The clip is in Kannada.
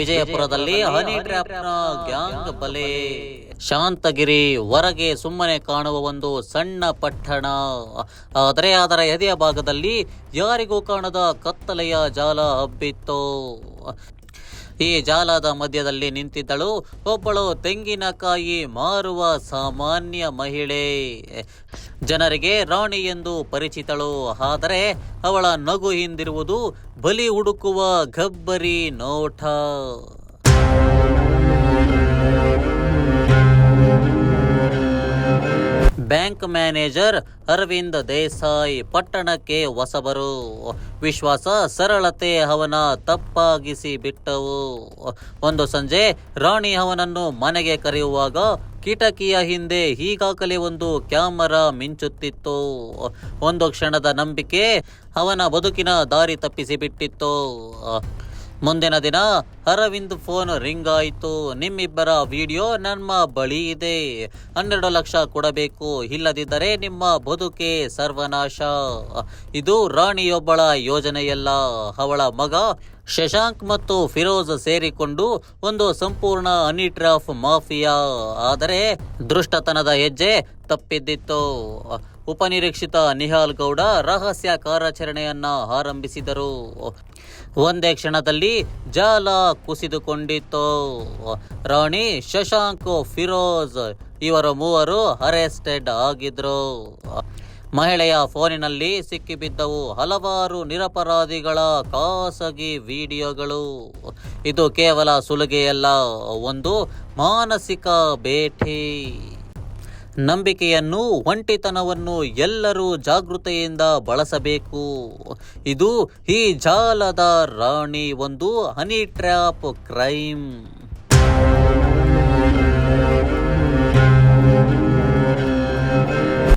ವಿಜಯಪುರದಲ್ಲಿ ಹನಿ ಟ್ರ್ಯಾಪ್ನ ಗ್ಯಾಂಗ್ ಬಲೆ. ಶಾಂತಗಿರಿ ಹೊರಗೆ ಸುಮ್ಮನೆ ಕಾಣುವ ಒಂದು ಸಣ್ಣ ಪಟ್ಟಣ. ಆದರೆ ಅದರ ಎದೆಯ ಭಾಗದಲ್ಲಿ ಯಾರಿಗೂ ಕಾಣದ ಕತ್ತಲೆಯ ಜಾಲ ಹಬ್ಬಿತ್ತು. ಈ ಜಾಲದ ಮಧ್ಯದಲ್ಲಿ ನಿಂತಿದ್ದಳು. ಒಬ್ಬಳು ತೆಂಗಿನಕಾಯಿ ಮಾರುವ ಸಾಮಾನ್ಯ ಮಹಿಳೆ. ಜನರಿಗೆ ರಾಣಿ ಎಂದು ಪರಿಚಿತಳು. ಆದರೆ ಅವಳ ನಗು ಹಿಂದಿರುವುದು ಬಲಿ ಹುಡುಕುವ ಗಬ್ಬರಿ ನೋಟ. ಬ್ಯಾಂಕ್ ಮ್ಯಾನೇಜರ್ ಅರವಿಂದ್ ದೇಸಾಯಿ ಪಟ್ಟಣಕ್ಕೆ ಹೊಸಬರು. ವಿಶ್ವಾಸ, ಸರಳತೆ ಅವನ ತಪ್ಪಾಗಿಸಿ ಬಿಟ್ಟವು. ಒಂದು ಸಂಜೆ ರಾಣಿ ಅವನನ್ನು ಮನೆಗೆ ಕರೆಯುವಾಗ ಕಿಟಕಿಯ ಹಿಂದೆ ಈಗಾಗಲೇ ಒಂದು ಕ್ಯಾಮರಾ ಮಿಂಚುತ್ತಿತ್ತು. ಒಂದು ಕ್ಷಣದ ನಂಬಿಕೆ ಅವನ ಬದುಕಿನ ದಾರಿ ತಪ್ಪಿಸಿ ಬಿಟ್ಟಿತ್ತು. ಮುಂದಿನ ದಿನ ಅರವಿಂದ್ ಫೋನ್ ರಿಂಗ್ ಆಯಿತು. ನಿಮ್ಮಿಬ್ಬರ ವಿಡಿಯೋ ನಮ್ಮ ಬಳಿ ಇದೆ. ಹನ್ನೆರಡು ಲಕ್ಷ ಕೊಡಬೇಕು. ಇಲ್ಲದಿದ್ದರೆ ನಿಮ್ಮ ಬದುಕೆ ಸರ್ವನಾಶ. ಇದು ರಾಣಿಯೊಬ್ಬಳ ಯೋಜನೆಯಲ್ಲ. ಅವಳ ಮಗ ಶಶಾಂಕ್ ಮತ್ತು ಫಿರೋಜ್ ಸೇರಿಕೊಂಡು ಒಂದು ಸಂಪೂರ್ಣ ಅನಿಟ್ರಾಫ್ ಮಾಫಿಯಾ. ಆದರೆ ದೃಷ್ಟತನದ ಹೆಜ್ಜೆ ತಪ್ಪಿದ್ದಿತ್ತು. ಉಪನಿರೀಕ್ಷಿತ ನಿಹಾಲ್ ಗೌಡ ರಹಸ್ಯ ಕಾರ್ಯಾಚರಣೆಯನ್ನ ಆರಂಭಿಸಿದರು. ಒಂದೇ ಕ್ಷಣದಲ್ಲಿ ಜಾಲ ಕುಸಿದುಕೊಂಡಿತ್ತು. ರಾಣಿ ಶಶಾಂಕ್, ಫಿರೋಜ್ ಇವರು ಮೂವರು ಅರೆಸ್ಟೆಡ್ ಆಗಿದ್ರು. ಮಹಿಳೆಯ ಫೋನಿನಲ್ಲಿ ಸಿಕ್ಕಿಬಿದ್ದವು ಹಲವಾರು ನಿರಪರಾಧಿಗಳ ಖಾಸಗಿ ವಿಡಿಯೋಗಳು. ಇದು ಕೇವಲ ಸುಲಿಗೆಯಲ್ಲ, ಒಂದು ಮಾನಸಿಕ ಭೇಟಿ. ನಂಬಿಕೆಯನ್ನು ಒಂಟಿತನವನ್ನು ಎಲ್ಲರೂ ಜಾಗೃತೆಯಿಂದ ಬಳಸಬೇಕು. ಇದು ಈ ಜಾಲದ ರಾಣಿ ಒಂದು ಹನಿ ಟ್ರ್ಯಾಪ್ ಕ್ರೈಮ್.